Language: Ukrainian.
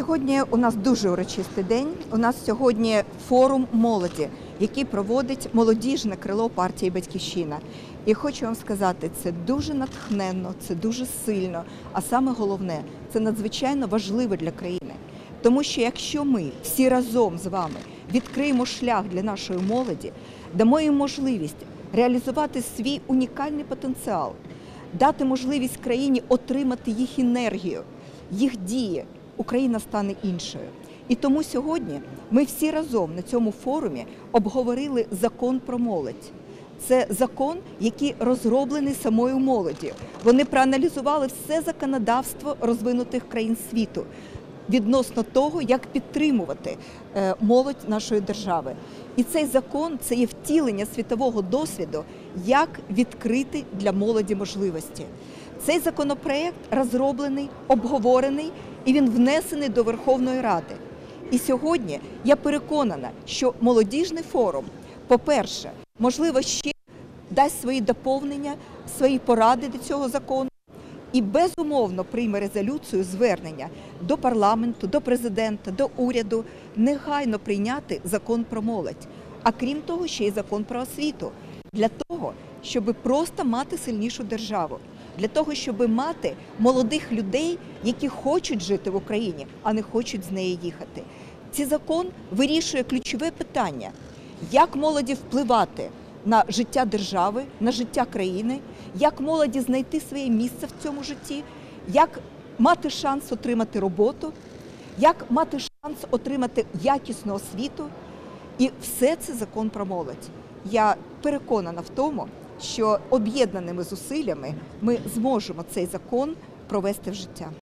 Сьогодні у нас дуже урочистий день. У нас сьогодні форум молоді, який проводить молодіжне крило партії Батьківщина. І хочу вам сказати, це дуже натхненно, це дуже сильно. А саме головне, це надзвичайно важливо для країни. Тому що якщо ми всі разом з вами відкриємо шлях для нашої молоді, дамо їм можливість реалізувати свій унікальний потенціал, дати можливість країні отримати їх енергію, їх дії, Україна стане іншою. І тому сьогодні ми всі разом на цьому форумі обговорили закон про молодь. Це закон, який розроблений самою молоддю. Вони проаналізували все законодавство розвинутих країн світу відносно того, як підтримувати е, молодь нашої держави. І цей закон це є втілення світового досвіду, як відкрити для молоді можливості. Цей законопроект розроблений, обговорений і він внесений до Верховної Ради. І сьогодні я переконана, що молодіжний форум, по-перше, можливо, ще дасть свої доповнення, свої поради до цього закону і безумовно прийме резолюцію звернення до парламенту, до президента, до уряду негайно прийняти закон про молодь. А крім того, ще й закон про освіту для того, щоб просто мати сильнішу державу, для того, щоб мати молодих людей, які хочуть жити в Україні, а не хочуть з неї їхати. Цей закон вирішує ключове питання, як молоді впливати на життя держави, на життя країни, як молоді знайти своє місце в цьому житті, як мати шанс отримати роботу, як мати шанс отримати якісну освіту. І все це закон про молодь. Я переконана в тому, що об'єднаними зусиллями ми зможемо цей закон провести в життя.